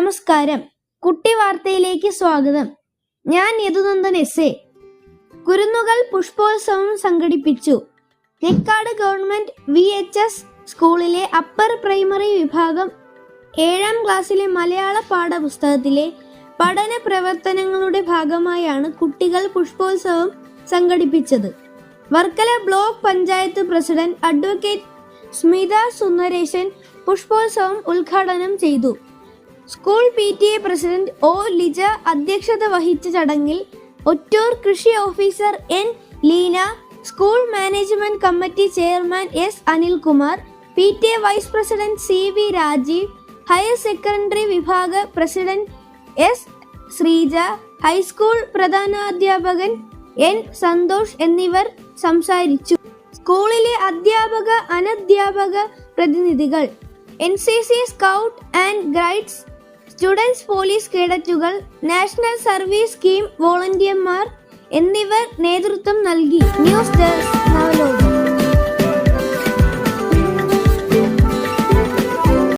നമസ്കാരം. കുട്ടി വാർത്തയിലേക്ക് സ്വാഗതം. ഞാൻ യദുനന്ദൻ എസ് എ. കുരുന്നുകൾ പുഷ്പോത്സവം സംഘടിപ്പിച്ചു. Nekkad government V H S സ്കൂളിലെ അപ്പർ പ്രൈമറി വിഭാഗം ഏഴാം ക്ലാസ്സിലെ മലയാള പാഠപുസ്തകത്തിലെ പഠന പ്രവർത്തനങ്ങളുടെ ഭാഗമായാണ് കുട്ടികൾ പുഷ്പോത്സവം സംഘടിപ്പിച്ചത്. Varkala block panchayat president advocate Smitha Sundaresan പുഷ്പോത്സവം ഉദ്ഘാടനം ചെയ്തു. School P T A president O Lija അധ്യക്ഷത വഹിച്ച ചടങ്ങിൽ ഒറ്റൂർ കൃഷി officer N Leena school management committee chairman S Anilkumar P T A vice president C V Rajeev higher secondary വിഭാഗ president S Sreeja high school പ്രധാനാധ്യാപകൻ N Santhosh എന്നിവർ സംസാരിച്ചു. സ്കൂളിലെ അധ്യാപക അനധ്യാപക പ്രതിനിധികൾ N C C scout and guides students police കേഡറ്റുകൾ national service scheme വോളണ്ടിയർമാർ എന്നിവർ നേതൃത്വം നൽകി. News desk.